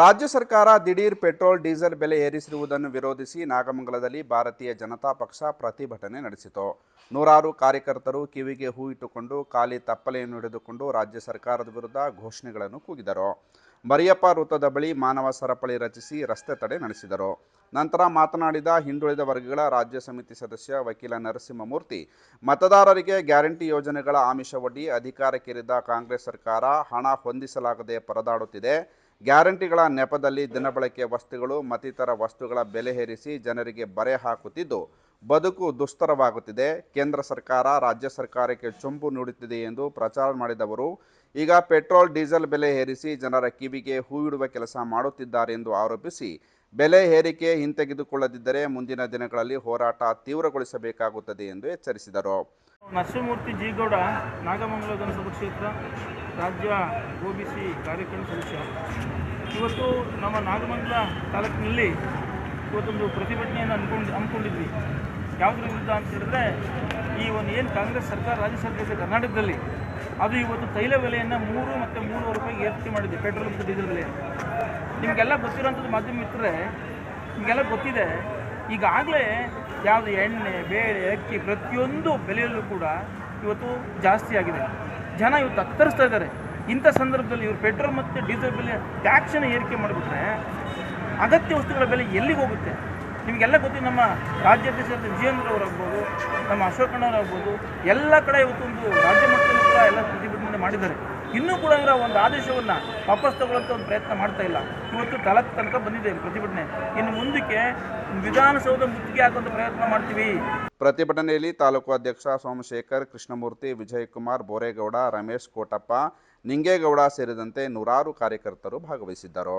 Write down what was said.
ರಾಜ್ಯ ಸರ್ಕಾರ ದಿಢೀರ್ ಪೆಟ್ರೋಲ್, ಡೀಸೆಲ್ ಬೆಲೆ ಏರಿಸಿರುವುದನ್ನು ವಿರೋಧಿಸಿ ನಾಗಮಂಗಲದಲ್ಲಿ ಭಾರತೀಯ ಜನತಾ ಪಕ್ಷ ಪ್ರತಿಭಟನೆ ನಡೆಸಿತು. ನೂರಾರು ಕಾರ್ಯಕರ್ತರು ಕಿವಿಗೆ ಹೂ ಇಟ್ಟುಕೊಂಡು, ಖಾಲಿ ತಪ್ಪಲೆಯನ್ನು ಹಿಡಿದುಕೊಂಡು ರಾಜ್ಯ ಸರ್ಕಾರದ ವಿರುದ್ಧ ಘೋಷಣೆಗಳನ್ನು ಕೂಗಿದರು. ಮರಿಯಪ್ಪ ವೃತ್ತದ ಬಳಿ ಮಾನವ ಸರಪಳಿ ರಚಿಸಿ ರಸ್ತೆ ತಡೆ ನಡೆಸಿದರು. ನಂತರ ಮಾತನಾಡಿದ ಹಿಂದುಳಿದ ವರ್ಗಗಳ ರಾಜ್ಯ ಸಮಿತಿ ಸದಸ್ಯ ವಕೀಲ ನರಸಿಂಹಮೂರ್ತಿ, ಮತದಾರರಿಗೆ ಗ್ಯಾರಂಟಿ ಯೋಜನೆಗಳ ಆಮಿಷವೊಡ್ಡಿ ಅಧಿಕಾರಕ್ಕೇರಿದ್ದ ಕಾಂಗ್ರೆಸ್ ಸರ್ಕಾರ ಹಣ ಹೊಂದಿಸಲಾಗದೆ ಪರದಾಡುತ್ತಿದೆ. ಗ್ಯಾರಂಟಿಗಳ ನೆಪದಲ್ಲಿ ದಿನಬಳಕೆ ವಸ್ತುಗಳು, ಮತ್ತಿತರ ವಸ್ತುಗಳ ಬೆಲೆ ಏರಿಸಿ ಜನರಿಗೆ ಬರೆ ಹಾಕುತ್ತಿದ್ದು, ಬದುಕು ದುಸ್ತರವಾಗುತ್ತಿದೆ. ಕೇಂದ್ರ ಸರ್ಕಾರ ರಾಜ್ಯ ಸರ್ಕಾರಕ್ಕೆ ಚೊಂಬು ನೀಡುತ್ತಿದೆ ಎಂದು ಪ್ರಚಾರ ಮಾಡಿದವರು, ಈಗ ಪೆಟ್ರೋಲ್, ಡೀಸೆಲ್ ಬೆಲೆ ಏರಿಸಿ ಜನರ ಕಿವಿಗೆ ಹೂವಿಡುವ ಕೆಲಸ ಮಾಡುತ್ತಿದ್ದಾರೆ ಎಂದು ಆರೋಪಿಸಿ ಬೆಲೆ ಏರಿಕೆ ಹಿಂತೆಗೆದುಕೊಳ್ಳದಿದ್ದರೆ ಮುಂದಿನ ದಿನಗಳಲ್ಲಿ ಹೋರಾಟ ತೀವ್ರಗೊಳಿಸಬೇಕಾಗುತ್ತದೆ ಎಂದು ಎಚ್ಚರಿಸಿದರು. ನರಸಿಂಹಮೂರ್ತಿ ಜೀಗೌಡ ನಾಗಮಂಗಲ ವಿಧಾನಸಭಾ ಕ್ಷೇತ್ರ ರಾಜ್ಯ ಒ ಬಿ ಸಿ ಕಾರ್ಯಕ್ರಮ ಸದಸ್ಯ. ಇವತ್ತು ನಮ್ಮ ನಾಗಮಂಗಲ ತಾಲೂಕಿನಲ್ಲಿ ಇವತ್ತೊಂದು ಪ್ರತಿಭಟನೆಯನ್ನು ಅನ್ಕೊಂಡು ಅಂದ್ಕೊಂಡಿದ್ವಿ ಯಾವುದ್ರ ವಿರುದ್ಧ ಅಂತ ಹೇಳಿದ್ರೆ, ಈ ಒಂದು ಏನು ಕಾಂಗ್ರೆಸ್ ಸರ್ಕಾರ, ರಾಜ್ಯ ಸರ್ಕಾರ ಕರ್ನಾಟಕದಲ್ಲಿ ಅದು ಇವತ್ತು ತೈಲ ಬೆಲೆಯನ್ನು ಮೂರು ಮತ್ತು ಮೂರುವರೆ ರೂಪಾಯಿಗೆ ಏರಿಕೆ ಮಾಡಿದೆ. ಪೆಟ್ರೋಲ್ ಮತ್ತು ಡೀಸೆಲ್ ಬೆಲೆ. ನಿಮಗೆಲ್ಲ ಗೊತ್ತಿರೋಂಥದ್ದು ಮಾಧ್ಯಮ ಮಿತ್ರರೆ, ನಿಮಗೆಲ್ಲ ಗೊತ್ತಿದೆ. ಈಗಾಗಲೇ ಯಾವುದು ಎಣ್ಣೆ, ಬೇಳೆ, ಅಕ್ಕಿ ಪ್ರತಿಯೊಂದು ಬೆಲೆಯಲ್ಲೂ ಕೂಡ ಇವತ್ತು ಜಾಸ್ತಿ ಆಗಿದೆ. ಜನ ಇವತ್ತು ತತ್ತರಿಸ್ತಾ ಇದ್ದಾರೆ. ಇಂಥ ಸಂದರ್ಭದಲ್ಲಿ ಇವರು ಪೆಟ್ರೋಲ್ ಮತ್ತು ಡೀಸೆಲ್ ಬೆಲೆ ಟ್ಯಾಕ್ಸನ್ನು ಏರಿಕೆ ಮಾಡಿಬಿಟ್ರೆ ಅಗತ್ಯ ವಸ್ತುಗಳ ಬೆಲೆ ಎಲ್ಲಿಗೆ ಹೋಗುತ್ತೆ? ನಿಮಗೆಲ್ಲ ಗೊತ್ತಿ, ನಮ್ಮ ರಾಜ್ಯಾಧ್ಯಕ್ಷ ವಿಜೇಂದ್ರ ಅವರಾಗ್ಬೋದು ನಮ್ಮ ಅಶೋಕಣ್ಣವರಾಗ್ಬೋದು ಎಲ್ಲ ಕಡೆ ಇವತ್ತೊಂದು ರಾಜ್ಯ ಮಟ್ಟದಲ್ಲೂ ಕೂಡ ಎಲ್ಲ ಪ್ರತಿಭಟನೆ ಮಾಡಿದ್ದಾರೆ. ಇನ್ನೂ ಕೂಡ ಇವರ ಒಂದು ಆದೇಶವನ್ನು ವಾಪಸ್ ತಗೊಳ್ಳೋಂಥ ಒಂದು ಪ್ರಯತ್ನ ಮಾಡ್ತಾ ಇಲ್ಲ. ಇವತ್ತು ತಲಕ್ ತನಕ ಬಂದಿದೆ ಪ್ರತಿಭಟನೆ. ಇನ್ನು ಮುಂದಕ್ಕೆ ವಿಧಾನಸೌಧ ಮುತ್ತಿಗೆ ಹಾಕುವಂಥ ಪ್ರಯತ್ನ ಮಾಡ್ತೀವಿ. ಪ್ರತಿಭಟನೆಯಲ್ಲಿ ತಾಲೂಕು ಅಧ್ಯಕ್ಷ ಸೋಮಶೇಖರ್, ಕೃಷ್ಣಮೂರ್ತಿ, ವಿಜಯಕುಮಾರ್, ಬೋರೇಗೌಡ, ರಮೇಶ್, ಕೋಟಪ್ಪ, ನಿಂಗೇಗೌಡ ಸೇರಿದಂತೆ ನೂರಾರು ಕಾರ್ಯಕರ್ತರು ಭಾಗವಹಿಸಿದ್ದರು.